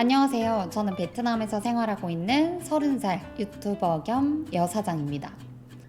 안녕하세요. 저는 베트남에서 생활하고 있는 30살 유튜버 겸 여사장입니다.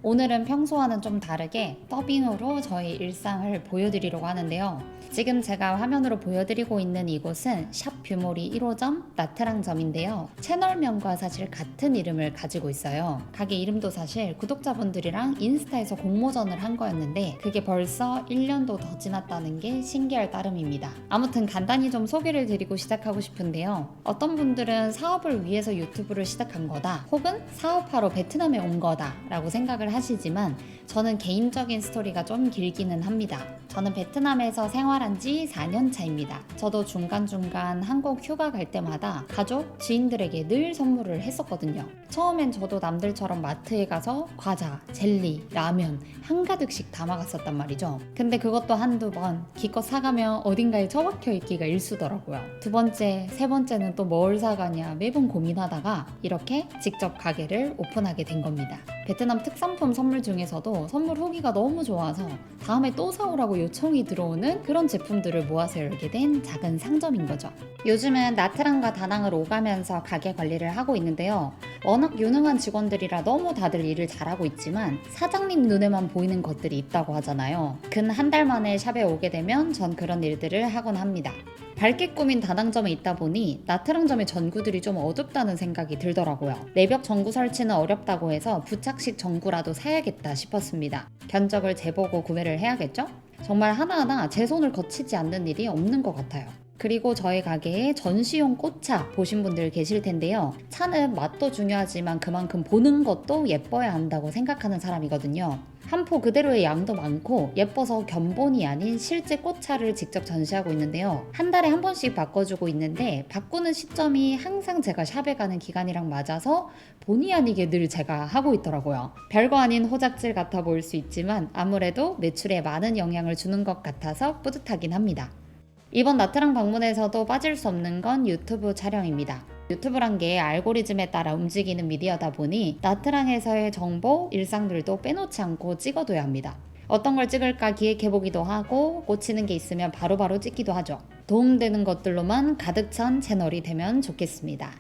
오늘은 평소와는 좀 다르게 더빙으로 저희 일상을 보여드리려고 하는데요. 지금 제가 화면으로 보여드리고 있는 이곳은 샵 뷰모리 1호점 나트랑점인데요. 채널명과 사실 같은 이름을 가지고 있어요. 가게 이름도 사실 구독자분들이랑 인스타에서 공모전을 한 거였는데 그게 벌써 1년도 더 지났다는 게 신기할 따름입니다. 아무튼 간단히 좀 소개를 드리고 시작하고 싶은데요. 어떤 분들은 사업을 위해서 유튜브를 시작한 거다 혹은 사업하러 베트남에 온 거다 라고 생각을 하시지만 저는 개인적인 스토리가 좀 길기는 합니다. 저는 베트남에서 생활한 지 4년 차입니다. 저도 중간중간 한국 휴가 갈 때마다 가족, 지인들에게 늘 선물을 했었거든요. 처음엔 저도 남들처럼 마트에 가서 과자, 젤리, 라면 한가득씩 담아갔었단 말이죠. 근데 그것도 한두 번 기껏 사가면 어딘가에 처박혀 있기가 일수더라고요. 두 번째, 세 번째는 또 뭘 사가냐 매번 고민하다가 이렇게 직접 가게를 오픈하게 된 겁니다. 베트남 특산품 선물 중에서도 선물 후기가 너무 좋아서 다음에 또 사오라고 요청이 들어오는 그런 제품들을 모아서 열게 된 작은 상점인 거죠. 요즘은 나트랑과 다낭을 오가면서 가게 관리를 하고 있는데요. 워낙 유능한 직원들이라 너무 다들 일을 잘하고 있지만 사장님 눈에만 보이는 것들이 있다고 하잖아요. 근 한 달 만에 샵에 오게 되면 전 그런 일들을 하곤 합니다. 밝게 꾸민 다낭점에 있다 보니 나트랑점의 전구들이 좀 어둡다는 생각이 들더라고요. 내벽 전구 설치는 어렵다고 해서 부착식 전구라도 사야겠다 싶었습니다. 견적을 재보고 구매를 해야겠죠? 정말 하나하나 제 손을 거치지 않는 일이 없는 것 같아요. 그리고 저희 가게에 전시용 꽃차 보신 분들 계실 텐데요. 차는 맛도 중요하지만 그만큼 보는 것도 예뻐야 한다고 생각하는 사람이거든요. 한 포 그대로의 양도 많고 예뻐서 견본이 아닌 실제 꽃차를 직접 전시하고 있는데요. 한 달에 한 번씩 바꿔주고 있는데 바꾸는 시점이 항상 제가 샵에 가는 기간이랑 맞아서 본의 아니게 늘 제가 하고 있더라고요. 별거 아닌 호작질 같아 보일 수 있지만 아무래도 매출에 많은 영향을 주는 것 같아서 뿌듯하긴 합니다. 이번 나트랑 방문에서도 빠질 수 없는 건 유튜브 촬영입니다. 유튜브란 게 알고리즘에 따라 움직이는 미디어다 보니 나트랑에서의 정보, 일상들도 빼놓지 않고 찍어둬야 합니다. 어떤 걸 찍을까 기획해보기도 하고 꽂히는 게 있으면 바로바로 찍기도 하죠. 도움되는 것들로만 가득 찬 채널이 되면 좋겠습니다.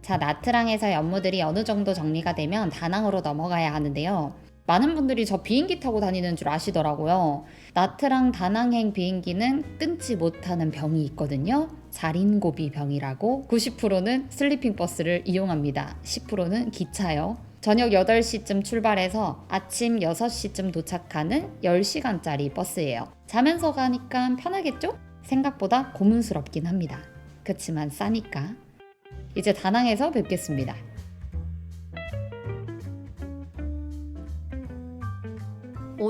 자, 나트랑에서의 업무들이 어느 정도 정리가 되면 다낭으로 넘어가야 하는데요. 많은 분들이 저 비행기 타고 다니는 줄 아시더라고요. 나트랑 다낭행 비행기는 끊지 못하는 병이 있거든요. 자린고비 병이라고 90%는 슬리핑 버스를 이용합니다. 10%는 기차요. 저녁 8시쯤 출발해서 아침 6시쯤 도착하는 10시간짜리 버스예요. 자면서 가니까 편하겠죠? 생각보다 고문스럽긴 합니다. 그치만 싸니까. 이제 다낭에서 뵙겠습니다.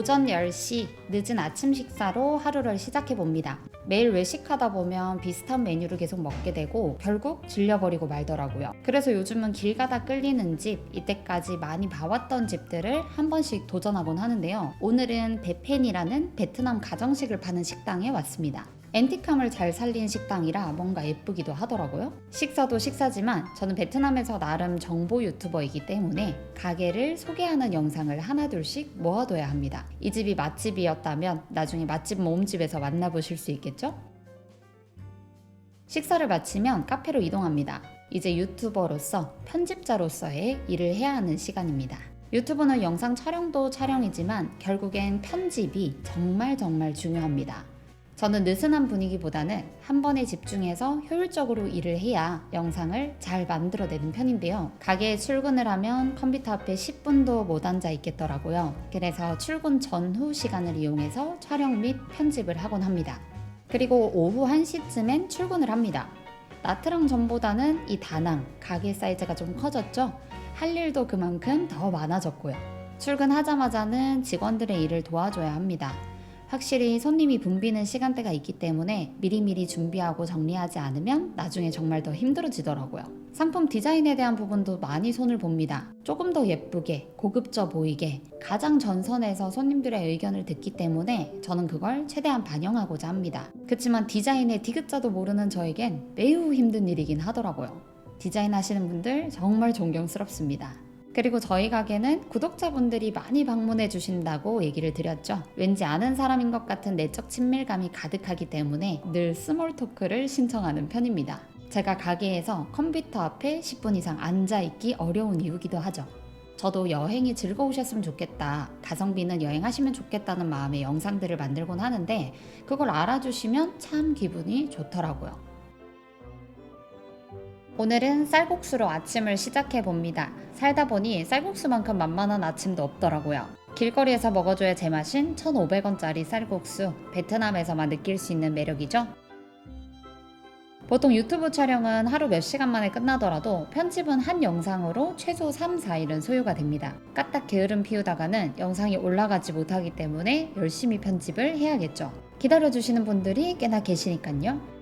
오전 10시 늦은 아침 식사로 하루를 시작해 봅니다. 매일 외식하다 보면 비슷한 메뉴를 계속 먹게 되고 결국 질려버리고 말더라고요. 그래서 요즘은 길 가다 끌리는 집, 이때까지 많이 봐왔던 집들을 한 번씩 도전하곤 하는데요. 오늘은 베펜이라는 베트남 가정식을 파는 식당에 왔습니다. 앤틱함을 잘 살린 식당이라 뭔가 예쁘기도 하더라고요. 식사도 식사지만 저는 베트남에서 나름 정보 유튜버이기 때문에 가게를 소개하는 영상을 하나둘씩 모아둬야 합니다. 이 집이 맛집이었다면 나중에 맛집 모음집에서 만나보실 수 있겠죠? 식사를 마치면 카페로 이동합니다. 이제 유튜버로서 편집자로서의 일을 해야 하는 시간입니다. 유튜브는 영상 촬영도 촬영이지만 결국엔 편집이 정말 정말 중요합니다. 저는 느슨한 분위기보다는 한 번에 집중해서 효율적으로 일을 해야 영상을 잘 만들어내는 편인데요. 가게에 출근을 하면 컴퓨터 앞에 10분도 못 앉아 있겠더라고요. 그래서 출근 전후 시간을 이용해서 촬영 및 편집을 하곤 합니다. 그리고 오후 1시쯤엔 출근을 합니다. 나트랑 전보다는 이 다낭 가게 사이즈가 좀 커졌죠? 할 일도 그만큼 더 많아졌고요. 출근하자마자는 직원들의 일을 도와줘야 합니다. 확실히 손님이 붐비는 시간대가 있기 때문에 미리미리 준비하고 정리하지 않으면 나중에 정말 더 힘들어지더라고요. 상품 디자인에 대한 부분도 많이 손을 봅니다. 조금 더 예쁘게, 고급져 보이게 가장 전선에서 손님들의 의견을 듣기 때문에 저는 그걸 최대한 반영하고자 합니다. 그렇지만 디자인의 디귿자도 모르는 저에겐 매우 힘든 일이긴 하더라고요. 디자인 하시는 분들 정말 존경스럽습니다. 그리고 저희 가게는 구독자분들이 많이 방문해 주신다고 얘기를 드렸죠. 왠지 아는 사람인 것 같은 내적 친밀감이 가득하기 때문에 늘 스몰 토크를 신청하는 편입니다. 제가 가게에서 컴퓨터 앞에 10분 이상 앉아 있기 어려운 이유기도 하죠. 저도 여행이 즐거우셨으면 좋겠다. 가성비는 여행하시면 좋겠다는 마음의 영상들을 만들곤 하는데 그걸 알아주시면 참 기분이 좋더라고요. 오늘은 쌀국수로 아침을 시작해 봅니다. 살다 보니 쌀국수만큼 만만한 아침도 없더라고요. 길거리에서 먹어줘야 제맛인 1,500원짜리 쌀국수, 베트남에서만 느낄 수 있는 매력이죠. 보통 유튜브 촬영은 하루 몇 시간 만에 끝나더라도 편집은 한 영상으로 최소 3, 4일은 소요가 됩니다. 까딱 게으름 피우다가는 영상이 올라가지 못하기 때문에 열심히 편집을 해야겠죠. 기다려주시는 분들이 꽤나 계시니까요.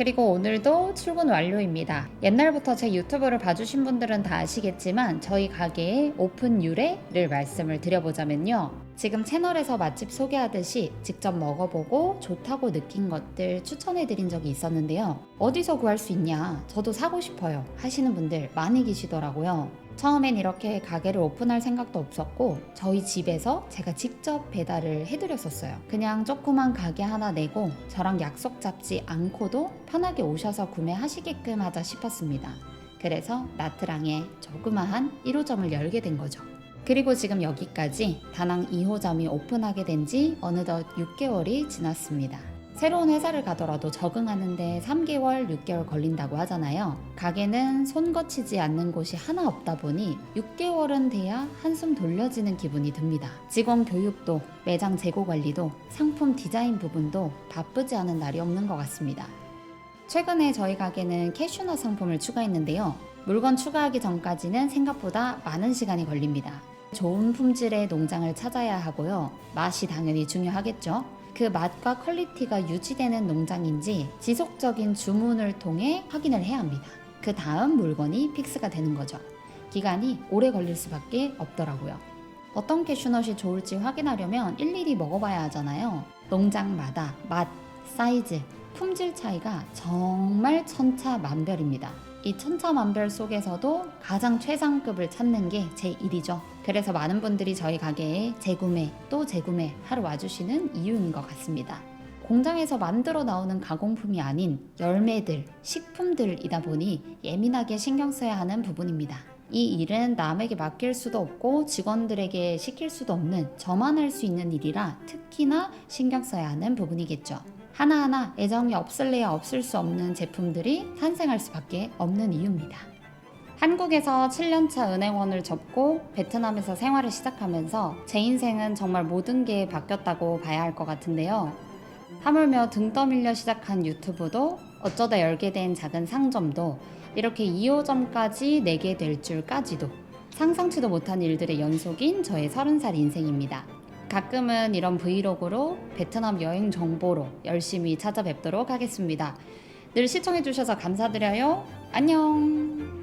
그리고 오늘도 출근 완료입니다. 옛날부터 제 유튜브를 봐주신 분들은 다 아시겠지만 저희 가게의 오픈 유래를 말씀을 드려보자면요. 지금 채널에서 맛집 소개하듯이 직접 먹어보고 좋다고 느낀 것들 추천해드린 적이 있었는데요. 어디서 구할 수 있냐? 저도 사고 싶어요. 하시는 분들 많이 계시더라고요. 처음엔 이렇게 가게를 오픈할 생각도 없었고 저희 집에서 제가 직접 배달을 해드렸었어요. 그냥 조그만 가게 하나 내고 저랑 약속 잡지 않고도 편하게 오셔서 구매하시게끔 하자 싶었습니다. 그래서 나트랑에 조그마한 1호점을 열게 된 거죠. 그리고 지금 여기까지 다낭 2호점이 오픈하게 된 지 어느덧 6개월이 지났습니다. 새로운 회사를 가더라도 적응하는데 3개월, 6개월 걸린다고 하잖아요. 가게는 손 거치지 않는 곳이 하나 없다 보니 6개월은 돼야 한숨 돌려지는 기분이 듭니다. 직원 교육도, 매장 재고 관리도, 상품 디자인 부분도 바쁘지 않은 날이 없는 것 같습니다. 최근에 저희 가게는 캐슈넛 상품을 추가했는데요. 물건 추가하기 전까지는 생각보다 많은 시간이 걸립니다. 좋은 품질의 농장을 찾아야 하고요. 맛이 당연히 중요하겠죠. 그 맛과 퀄리티가 유지되는 농장인지 지속적인 주문을 통해 확인을 해야 합니다. 그 다음 물건이 픽스가 되는 거죠. 기간이 오래 걸릴 수밖에 없더라고요. 어떤 캐슈넛이 좋을지 확인하려면 일일이 먹어봐야 하잖아요. 농장마다 맛, 사이즈, 품질 차이가 정말 천차만별입니다. 이 천차만별 속에서도 가장 최상급을 찾는 게 제 일이죠. 그래서 많은 분들이 저희 가게에 재구매 또 재구매 하러 와주시는 이유인 것 같습니다. 공장에서 만들어 나오는 가공품이 아닌 열매들, 식품들이다 보니 예민하게 신경 써야 하는 부분입니다. 이 일은 남에게 맡길 수도 없고 직원들에게 시킬 수도 없는 저만 할 수 있는 일이라 특히나 신경 써야 하는 부분이겠죠. 하나하나 애정이 없을래야 없을 수 없는 제품들이 탄생할 수밖에 없는 이유입니다. 한국에서 7년차 은행원을 접고 베트남에서 생활을 시작하면서 제 인생은 정말 모든 게 바뀌었다고 봐야 할 것 같은데요. 하물며 등 떠밀려 시작한 유튜브도 어쩌다 열게 된 작은 상점도 이렇게 2호점까지 내게 될 줄까지도 상상치도 못한 일들의 연속인 저의 30살 인생입니다. 가끔은 이런 브이로그로 베트남 여행 정보로 열심히 찾아뵙도록 하겠습니다. 늘 시청해주셔서 감사드려요. 안녕!